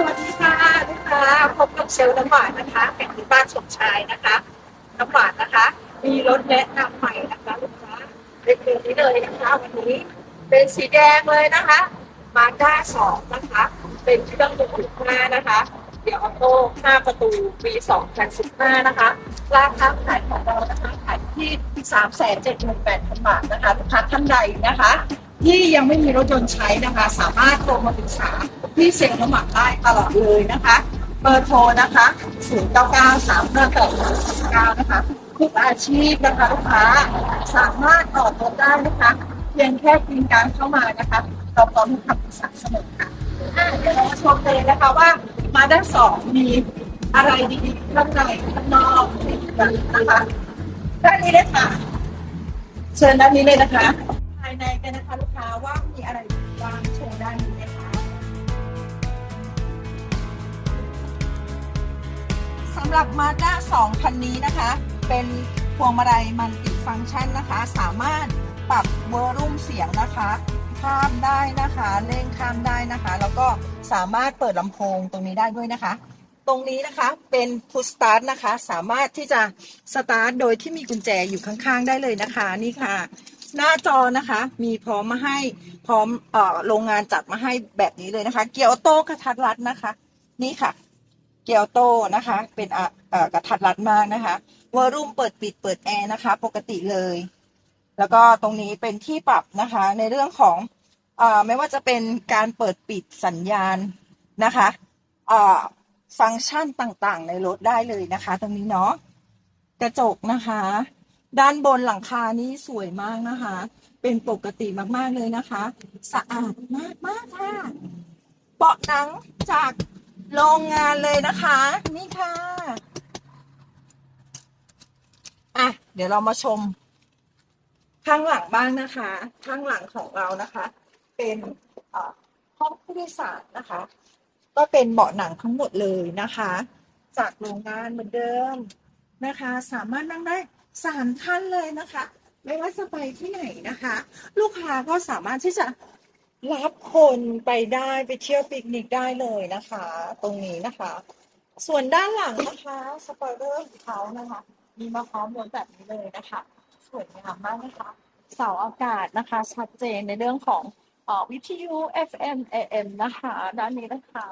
สวัสดีค่ะลูกค้าพบกับเซลล์น้ำหวานนะคะแห่งบ้านสมชายนะคะน้ำหวานนะคะ มีรถแนะนำใหม่นะคะลูกค้าเป็นตัวนี้เลยนะคะวันนี้เป็นสีแดงเลยนะคะมาด้าสองนะคะ เป็นเครื่องยนต์ห้านะคะ เดี๋ยวออโต้5ประตูปี2015นสิบห้านะคะราคาขายของเรานะคะขายที่378,000บาทนะคะลูกค้าท่านใดนะคะ ที่ยังไม่มีรถยนต์ใช้นะคะ สามารถโทรมาปรึกษา ที่เซ็นน้ำหมักได้ตลอดเลยนะคะ เบอร์โทรนะคะ0 9 9 3 5 8 9นะคะทุกอาชีพนะคะลูกค้าสามารถออกรถได้นะคะเพียงแค่กินการเข้ามานะคะเราพร้อมให้คำปรึกษาเสมอค่ะอะเดี๋ยวเรามาชมเลยนะคะว่ามาด้านสองมีอะไรดีๆข้างในข้างนอกนะคะด้านนี้เลยค่ะ เชิญด้านนี้เลยนะคะ ภายในกันนะคะำหรับ Mazda 2 คันนี้นะคะ เป็นพวงมาลัยมัลติฟังก์ชันนะคะ สามารถปรับเวอลลุ่มเสียงนะคะ ข้ามได้นะคะเร่งข้ามได้นะคะ แล้วก็สามารถเปิดลำโพงตรงนี้ได้ด้วยนะคะ ตรงนี้นะคะเป็น push start นะคะ สามารถที่จะสตาร์ทโดยที่มีกุญแจอยู่ข้างๆ ได้เลยนะคะนี่ค่ะ หน้าจอนะคะมีพร้อมมาให้พร้อมเอ่อโรงงานจัดมาให้แบบนี้เลยนะคะ เกียร์ออโต้กระทัดรัดนะคะ นี่ค่ะ เกียร์โตนะคะ เป็นกระทัดรัดมากนะคะวอลลุ่มเปิดปิดเปิดแอร์นะคะ ปกติเลย แล้วก็ตรงนี้เป็นที่ปรับนะคะ ในเรื่องของอไม่ว่าจะเป็นการเปิดปิดสัญญาณนะคะฟังก์ชันต่างๆ ในรถได้เลยนะคะ ตรงนี้เนาะกระจกนะคะ ด้านบนหลังคานี่สวยมากนะคะ เป็นปกติมากๆเลยนะคะ สะอาดมากมากๆค่ะเบาะหนังจาก โรงงานเลยนะคะ นี่ค่ะ อะ เดี๋ยวเรามาชม ข้างหลังบ้างนะคะ ข้างหลังของเรานะคะ เป็นห้องผู้โดยสารนะคะ ก็เป็นเบาะหนังทั้งหมดเลยนะคะ จากโรงงานเหมือนเดิมนะคะ สามารถนั่งได้สามท่านเลยนะคะ ไม่ว่าจะไปที่ไหนนะคะ ลูกค้าก็สามารถที่จะ รับคนไปได้ไปเที่ยวปิกนิกได้เลยนะคะ ตรงนี้นะคะ ส่วนด้านหลังนะคะสปอยเลอร์ของเขานะคะ มีมาพร้อมรถแบบนี้เลยนะคะสวยงามมากนะคะเสาอากาศนะคะ ชัดเจนในเรื่องของออวิทยุ FM AM นะคะ ด้านนี้นะคะ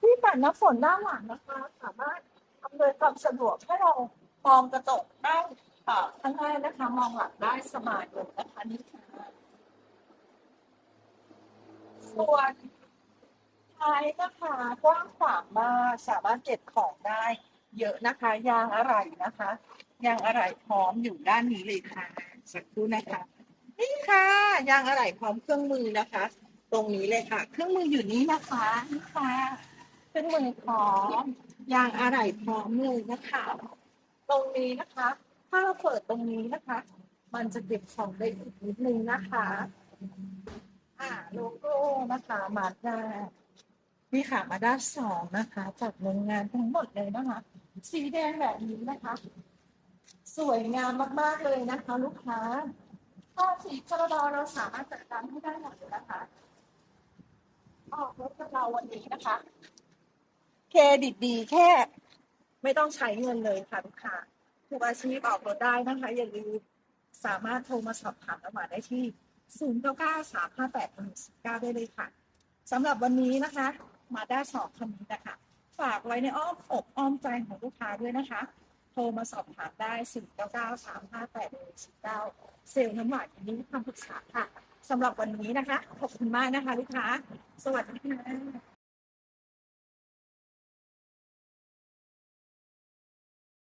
ที่ปัดน้ำฝนด้านหลังนะคะ สามารถอำนวยความสะดวกให้เรามองกระจกได้เอ่อข้างหน้านะคะ มองหลังได้สบายเลยนะคะนี่ค่ะ ส่วนท้ายนะคะกว้างขวางมากสามารถเก็บของได้ เยอะนะคะ ยางอะไรนะคะ ยางอะไรพร้อมอยู่ด้านนี้เลยค่ะสักครู่นะคะ นี่ค่ะ ยางอะไรพร้อมเครื่องมือนะคะ ตรงนี้เลยค่ะ เครื่องมืออยู่นี้นะคะนี่ค่ะเครื่องมือพร้อมยางอะไรพร้อมเลยนะคะ ตรงนี้นะคะ ถ้าเราเปิดตรงนี้นะคะ มันจะเก็บของได้อีกนิดนึงนะคะ อ่าโลโก้นะคะมาด้านี่ค่ะมาด้าสองนะคะจากโรงงานทั้งหมดเลยนะคะ สีแดงแบบนี้นะคะ สวยงามมากๆเลยนะคะ ลูกค้าถ้าสีพรบเราสามารถจัดการให้ได้หมดเลยนะคะออกรถกับเราวันนี้นะคะ เครดิตดีแค่ ไม่ต้องใช้เงินเลยค่ะลูกค้าทุกอาชีพออกรถได้นะคะ อย่าลืมสามารถโทรมาสอบถามเรามาได้ที่ 0 9 9 3 5 8 1 9 ได้เลยค่ะสำหรับวันนี้นะคะมาได้สอบคันนี้นะคะ ฝากไว้ในอ้อมอกอ้อมใจของลูกค้าด้วยนะคะ โทรมาสอบถามได้ 0 9 9 3 5 8 1 9เซลล์น้ำหวานยินดีให้คำปรึกษาค่ะสำหรับวันนี้นะคะ ขอบคุณมากนะคะลูกค้า สวัสดีค่ะ